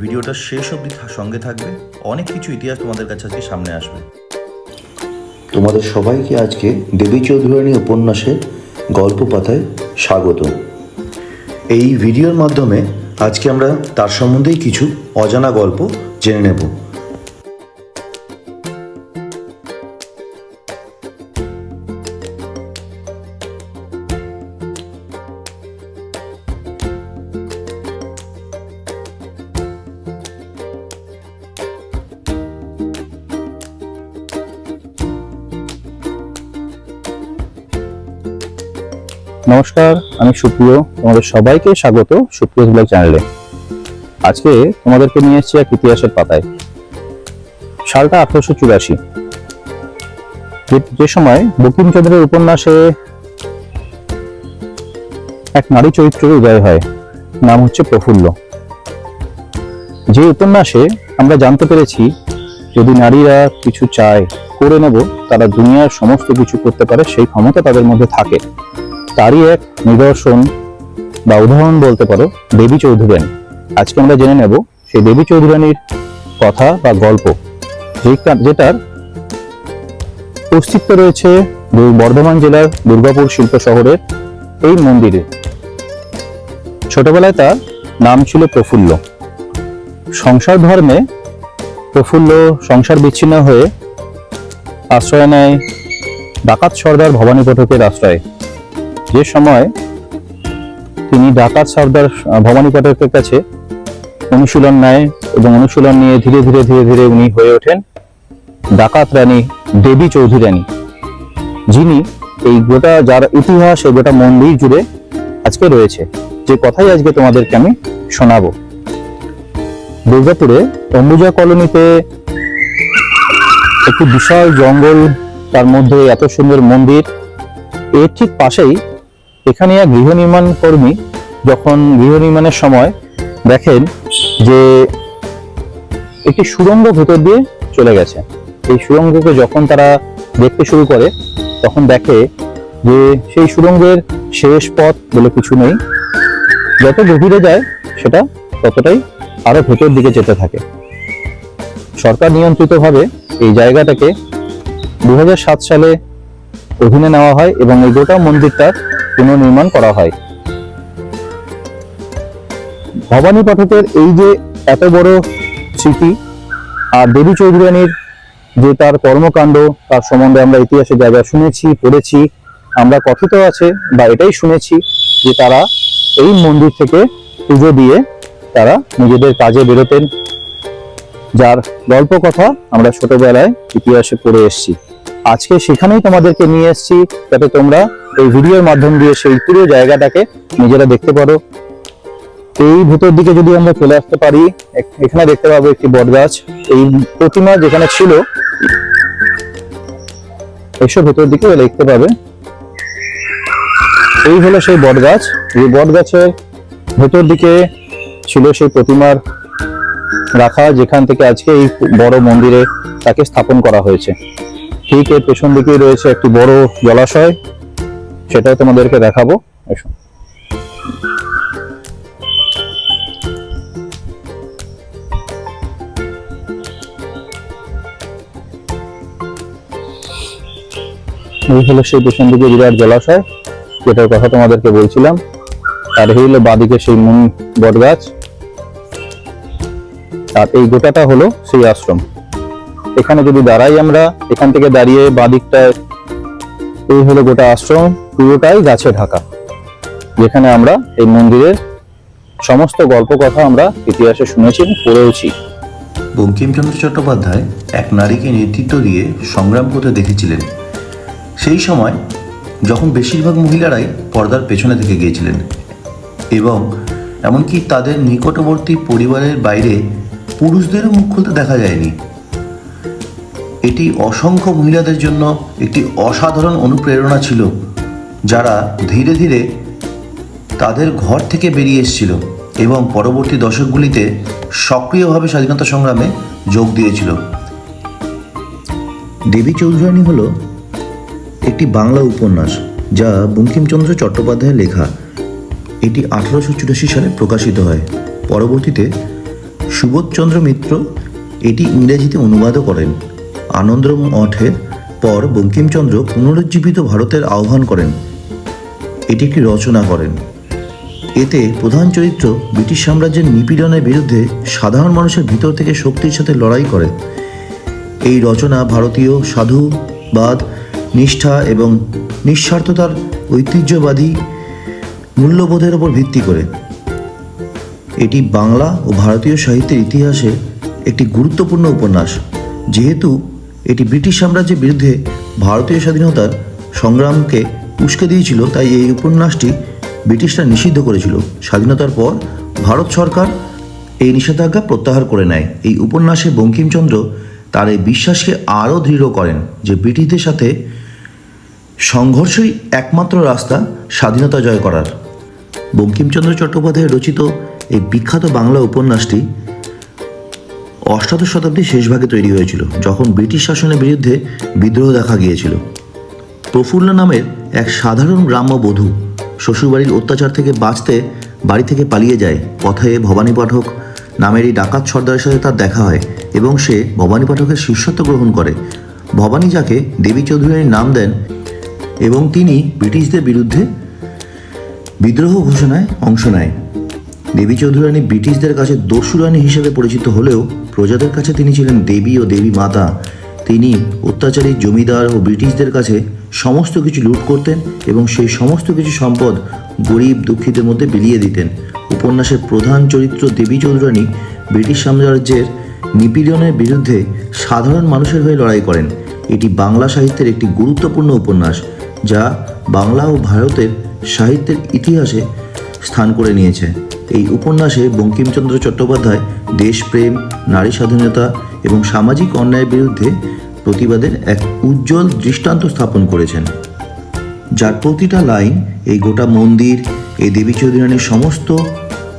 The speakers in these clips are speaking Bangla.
ভিডিওটা শেষ অবধি সঙ্গে থাকবে। অনেক কিছু ইতিহাস তোমাদের কাছে আজকে সামনে আসবে। তোমাদের সবাইকে আজকে দেবী চৌধুরানী উপন্যাসের গল্প পাতায় স্বাগত। এই ভিডিওর মাধ্যমে আজকে আমরা তার সম্বন্ধেই কিছু অজানা গল্প জেনে নেব। নমস্কার, আমি সুপ্রিয়। তোমাদের সবাইকে স্বাগত সুপ্রিয় ব্লগ চ্যানেলে। আজকে তোমাদেরকে নিয়ে এসেছি এক ইতিহাসের পাতায়। সালটা আঠারোশো চুরাশি। যে সময় বঙ্কিমচন্দ্রের উপন্যাসে এক নারী চরিত্রের উদয় হয়, নাম হচ্ছে প্রফুল্ল। যে উপন্যাসে আমরা জানতে পেরেছি, যদি নারীরা কিছু চায়, করে নেব, তারা দুনিয়ার সমস্ত কিছু করতে পারে, সেই ক্ষমতা তাদের মধ্যে থাকে। তারই এক নিদর্শন বা উদাহরণ বলতে পারো দেবী চৌধুরানী। আজকে আমরা জেনে নেব সেই দেবী চৌধুরানীর কথা বা গল্প যেটার অস্তিত্ব রয়েছে বর্ধমান জেলার দুর্গাপুর শিল্প শহরের এই মন্দিরে। ছোটবেলায় তার নাম ছিল প্রফুল্ল। সংসার ধর্মে প্রফুল্ল সংসার বিচ্ছিন্ন হয়ে আশ্রয় নেয় ডাকাত সর্দার ভবানী পাঠকের আশ্রয়ে। যে সময় তিনি ডাকাত সর্দার ভবানী পাঠকের কাছে অনুশীলন নেয় এবং অনুশীলন নিয়ে ধীরে ধীরে ধীরে ধীরে উনি হয়ে ওঠেন ডাকাত রানী দেবী চৌধুরানী যিনি এই গোটা, যার ইতিহাস এই গোটা মন্দির জুড়ে আজকে রয়েছে। যে কথাই আজকে তোমাদেরকে আমি শোনাবো। দুর্গাপুরে অম্বুজা কলোনিতে একটি বিশাল জঙ্গল, তার মধ্যে এত সুন্দর মন্দির, এর ঠিক পাশেই এখানে এক গৃহ নির্মাণ কর্মী যখন গৃহ নির্মাণের সময় দেখেন যে একটি সুড়ঙ্গ ভেতর দিয়ে চলে গেছে, এই সুড়ঙ্গকে যখন তারা দেখতে শুরু করে, তখন দেখে যে সেই সুড়ঙ্গের শেষ পথ বলে কিছু নেই। যত গভীরে যায়, সেটা ততটাই আরও ভেতর দিকে যেতে থাকে। সরকার নিয়ন্ত্রিতভাবে এই জায়গাটাকে দু হাজার সাত সালে অধীনে নেওয়া হয় এবং এই গোটা মন্দিরটার পুনর্নির্মাণ করা হয়। ভবানী পাঠকের এই যে এত বড় স্মৃতি আর দেবী চৌধুরানীর যে তার কর্মকাণ্ড, তার সম্বন্ধে আমরা ইতিহাসে যা যা শুনেছি, পড়েছি, আমরা কথিত আছে বা এটাই শুনেছি যে তারা এই মন্দির থেকে পুজো দিয়ে তারা নিজেদের কাজে বেরোতেন, যার গল্প কথা আমরা ছোটবেলায় ইতিহাসে পড়ে এসেছি। আজকে সেখানেই তোমাদেরকে নিয়ে এসেছি, যাতে তোমরা এই ভিডিওর মাধ্যম দিয়ে সেই পুরো জায়গাটাকে নিজেরা দেখতে পারো। এই ভেতর দিকে যদি আমরা চলে আসতে পারি এখানে দেখতে পাবো একটি বটগাছ। এই প্রতিমা যেখানে ছিল এসব ভেতর দিকে দেখতে পাবে। এই হলো সেই বটগাছ। এই বটগাছের ভেতর দিকে ছিল সেই প্রতিমার রাখা, যেখান থেকে আজকে এই বড় মন্দিরে তাকে স্থাপন করা হয়েছে। ঠিক এর পেছন দিকেই রয়েছে একটি বড় জলাশয়। সেটাও তোমাদেরকে দেখাবো। এসো। এই হলো সেই পেছন দিকে বিরাট জলাশয়। যেটার কথা তোমাদেরকে বলছিলাম। আর এই হলো বাদিকে সেই মুন বট গাছ আর এই গোটাটা হলো সেই আশ্রম। এখানে যদি দাঁড়াই আমরা, এখান থেকে দাঁড়িয়ে বাদিকটা এই হলো গোটা আশ্রম, পুরোটাই গাছে ঢাকা, যেখানে আমরা এই মন্দিরের সমস্ত গল্প কথা আমরা ইতিহাসে শুনেছি পড়েওছি। বঙ্কিমচন্দ্র চট্টোপাধ্যায় এক নারীকে নেতৃত্ব দিয়ে সংগ্রাম করতে দেখেছিলেন। সেই সময় যখন বেশিরভাগ মহিলারাই পর্দার পেছনে থেকে গিয়েছিলেন এবং এমনকি তাদের নিকটবর্তী পরিবারের বাইরে পুরুষদেরও মুখ খুলতে দেখা যায়নি। এটি অসংখ্য মহিলাদের জন্য একটি অসাধারণ অনুপ্রেরণা ছিল, যারা ধীরে ধীরে তাদের ঘর থেকে বেরিয়ে এসেছিল এবং পরবর্তী দশকগুলিতে সক্রিয়ভাবে স্বাধীনতা সংগ্রামে যোগ দিয়েছিল। দেবী চৌধুরানী হল একটি বাংলা উপন্যাস, যা বঙ্কিমচন্দ্র চট্টোপাধ্যায়ের লেখা। এটি আঠারোশো চুরাশি সালে প্রকাশিত হয়। পরবর্তীতে সুবোধচন্দ্র মিত্র এটি ইংরেজিতে অনুবাদও করেন। আনন্দ মঠের পর বঙ্কিমচন্দ্র পুনরুজ্জীবিত ভারতের আহ্বান করেন। এটি একটি রচনা করেন। এতে প্রধান চরিত্র ব্রিটিশ সাম্রাজ্যের নিপীড়নের বিরুদ্ধে সাধারণ মানুষের ভিতর থেকে শক্তির সাথে লড়াই করে। এই রচনা ভারতীয় সাধুবাদ, নিষ্ঠা এবং নিঃস্বার্থতার ঐতিহ্যবাদী মূল্যবোধের ওপর ভিত্তি করে। এটি বাংলা ও ভারতীয় সাহিত্যের ইতিহাসে একটি গুরুত্বপূর্ণ উপন্যাস। যেহেতু এটি ব্রিটিশ সাম্রাজ্যের বিরুদ্ধে ভারতীয় স্বাধীনতার সংগ্রামকে উস্কে দিয়েছিল, তাই এই উপন্যাসটি ব্রিটিশরা নিষিদ্ধ করেছিল। স্বাধীনতার পর ভারত সরকার এই নিষেধাজ্ঞা প্রত্যাহার করে নেয়। এই উপন্যাসে বঙ্কিমচন্দ্র তার এই বিশ্বাসকে আরও দৃঢ় করেন যে ব্রিটিশদের সাথে সংঘর্ষই একমাত্র রাস্তা স্বাধীনতা জয় করার। বঙ্কিমচন্দ্র চট্টোপাধ্যায় রচিত এই বিখ্যাত বাংলা উপন্যাসটি অষ্টাদশ শতাব্দীর শেষভাগে তৈরি হয়েছিল, যখন ব্রিটিশ শাসনের বিরুদ্ধে বিদ্রোহ দেখা গিয়েছিল। প্রফুল্ল নামের এক সাধারণ গ্রাম্য বধূ শ্বশুরবাড়ির অত্যাচার থেকে বাঁচতে বাড়ি থেকে পালিয়ে যায়। পথে ভবানী পাঠক নামের এই ডাকাত সর্দারের সাথে তার দেখা হয় এবং সে ভবানী পাঠকের শিষ্যত্ব গ্রহণ করে। ভবানী যাকে দেবী চৌধুরীর নাম দেন এবং তিনি ব্রিটিশদের বিরুদ্ধে বিদ্রোহ ঘোষণায় অংশ নেয়। দেবী চৌধুরানী ব্রিটিশদের কাছে দস্যুরানী হিসেবে পরিচিত হলেও প্রজাদের কাছে তিনি ছিলেন দেবী ও দেবী মাতা। তিনি অত্যাচারী, জমিদার ও ব্রিটিশদের কাছে সমস্ত কিছু লুট করতেন এবং সেই সমস্ত কিছু সম্পদ গরিব, দুঃখীদের মধ্যে বিলিয়ে দিতেন। উপন্যাসের প্রধান চরিত্র দেবী চৌধুরানী ব্রিটিশ সাম্রাজ্যের নিপীড়নের বিরুদ্ধে সাধারণ মানুষের হয়ে লড়াই করেন। এটি বাংলা সাহিত্যের একটি গুরুত্বপূর্ণ উপন্যাস, যা বাংলা ও ভারতের সাহিত্যের ইতিহাসে স্থান করে নিয়েছে। এই উপন্যাসে বঙ্কিমচন্দ্র চট্টোপাধ্যায় দেশপ্রেম, নারী স্বাধীনতা এবং সামাজিক অন্যায়ের বিরুদ্ধে প্রতিবাদের এক উজ্জ্বল দৃষ্টান্ত স্থাপন করেছেন। যার প্রতিটা লাইন, এই গোটা মন্দির, এই দেবী চৌধুরানীর সমস্ত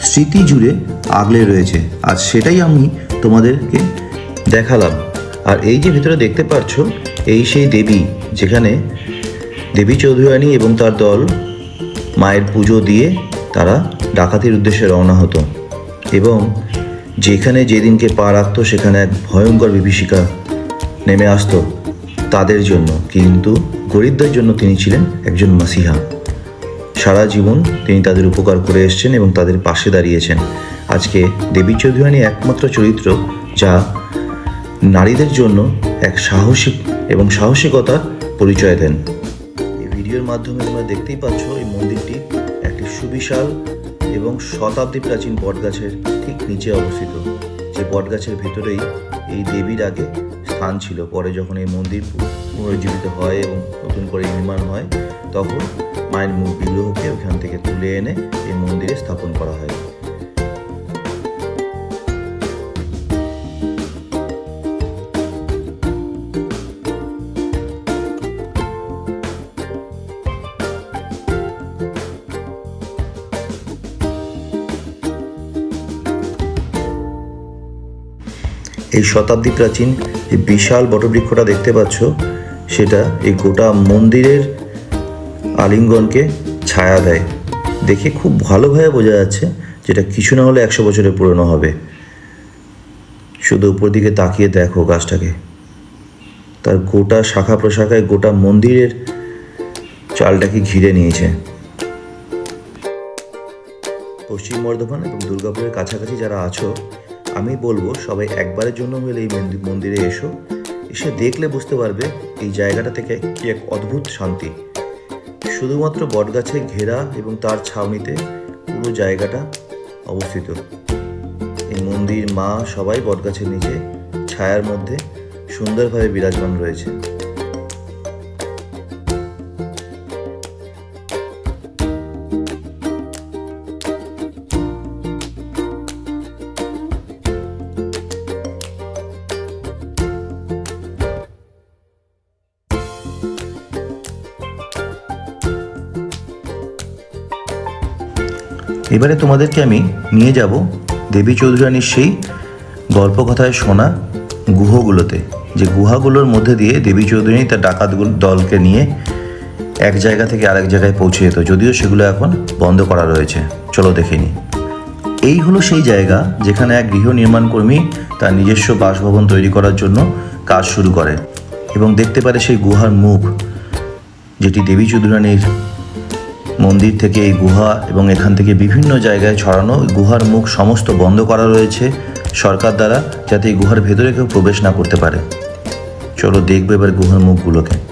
স্মৃতি জুড়ে আগলে রয়েছে। আর সেটাই আমি তোমাদেরকে দেখালাম। আর এই যে ভিতরে দেখতে পাচ্ছ, এই সেই দেবী, যেখানে দেবী চৌধুরানী এবং তার দল মায়ের পুজো দিয়ে তারা ডাকাতির উদ্দেশ্যে রওনা হতো এবং যেখানে যেদিনকে পা রাখতো, সেখানে এক ভয়ঙ্কর বিভীষিকা নেমে আসতো তাদের জন্য। কিন্তু গরিবদের জন্য তিনি ছিলেন একজন মাসিহা। সারা জীবন তিনি তাদের উপকার করে এসেছেন এবং তাদের পাশে দাঁড়িয়েছেন। আজকে দেবী চৌধুরানী একমাত্র চরিত্র যা নারীদের জন্য এক সাহসিক এবং সাহসিকতার পরিচয় দেন। এই ভিডিওর মাধ্যমে তোমরা দেখতেই পাচ্ছ এই মন্দিরটি একটি সুবিশাল এবং শতাব্দী প্রাচীন বটগাছের ঠিক নিচে অবস্থিত। যে বটগাছের ভেতরেই এই দেবীর আগে স্থান ছিল। পরে যখন এই মন্দির পুনরুজ্জীবিত হয় এবং নতুন করে নির্মাণ হয়, তখন মায়ের বিগ্রহকে ওখান থেকে তুলে এনে এই মন্দিরে স্থাপন করা হয়। এই শতাব্দী প্রাচীন যে বিশাল বটবৃক্ষটা দেখতে পাচ্ছ, সেটা এই গোটা মন্দিরের আলিঙ্গনকে ছায়া দেয়। দেখে খুব ভালোভাবে বোঝা যাচ্ছে যেটা কিছু না হলে একশো বছরের পুরনো হবে। শুধু উপর দিকে তাকিয়ে দেখো গাছটাকে। তার গোটা শাখা প্রশাখায় গোটা মন্দিরের চালটাকে ঘিরে নিয়েছে। পশ্চিম বর্ধমান এবং দুর্গাপুরের কাছাকাছি যারা আছো আমি বলব সবাই একবারের জন্য হলে এই মন্দির- এসো। এসে দেখলে বুঝতে পারবে এই জায়গাটা থেকে কি এক অদ্ভুত শান্তি। শুধুমাত্র বটগাছে ঘেরা এবং তার ছাউনিতে পুরো জায়গাটা অবস্থিত। এই মন্দির মা সবাই বটগাছের নিচে ছায়ার মধ্যে সুন্দরভাবে বিরাজমান রয়েছে। এবারে তোমাদেরকে আমি নিয়ে যাব দেবী চৌধুরানীর সেই গল্পকথায় শোনা গুহগুলোতে। যে গুহাগুলোর মধ্যে দিয়ে দেবী চৌধুরানী তার ডাকাত দলকে নিয়ে এক জায়গা থেকে আরেক জায়গায় পৌঁছে যেত। যদিও সেগুলো এখন বন্ধ করা রয়েছে। চলো দেখে নিই। এই হলো সেই জায়গা যেখানে এক গৃহ নির্মাণ কর্মী তার নিজস্ব বাসভবন তৈরি করার জন্য কাজ শুরু করে এবং দেখতে পারে সেই গুহার মুখ, যেটি দেবী চৌধুরানীর মন্দির থেকে এই গুহা এবং এখান থেকে বিভিন্ন জায়গায় ছড়ানো গুহার মুখ সমস্ত বন্ধ করা রয়েছে সরকার দ্বারা যাতে এই গুহার ভেতরে কেউ প্রবেশ না করতে পারে। চলো দেখবে এবার গুহার মুখগুলোকে।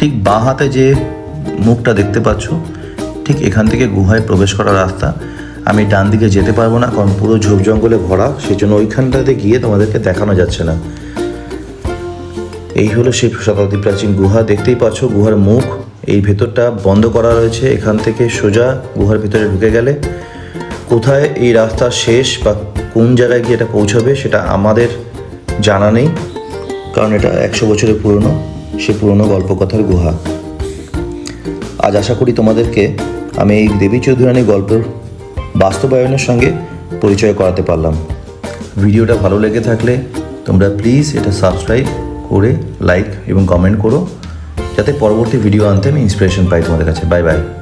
ঠিক বাঁ হাতে যে মুখটা দেখতে পাচ্ছ, ঠিক এখান থেকে গুহায় প্রবেশ করার রাস্তা। আমি ডান দিকে যেতে পারব না, কারণ পুরো ঝোপ জঙ্গলে ভরা সেই জন্য ওইখানটাতে গিয়ে তোমাদেরকে দেখানো যাচ্ছে না। এই হলো সেই শতাব্দী প্রাচীন গুহা, দেখতেই পাচ্ছ গুহার মুখ। এই ভেতরটা বন্ধ করা রয়েছে, এখান থেকে সোজা গুহার ভিতরে ঢুকে গেলে। কোথায় এই রাস্তা শেষ বা কোন জায়গায় গিয়ে এটা পৌঁছাবে, সেটা আমাদের জানা নেই, কারণ এটা একশো বছরের পুরনো। সে পুরনো গল্পকথার গুহা। আজ আশা করি তোমাদেরকে আমি এই দেবী চৌধুরানী গল্পের বাস্তবায়নের সঙ্গে পরিচয় করাতে পারলাম। ভিডিওটা ভালো লেগে থাকলে তোমরা প্লিজ এটা সাবস্ক্রাইব করে, লাইক এবং কমেন্ট করো, যাতে পরবর্তী ভিডিও আনতে আমি ইন্সপিরেশন পাই তোমাদের কাছে। Bye bye.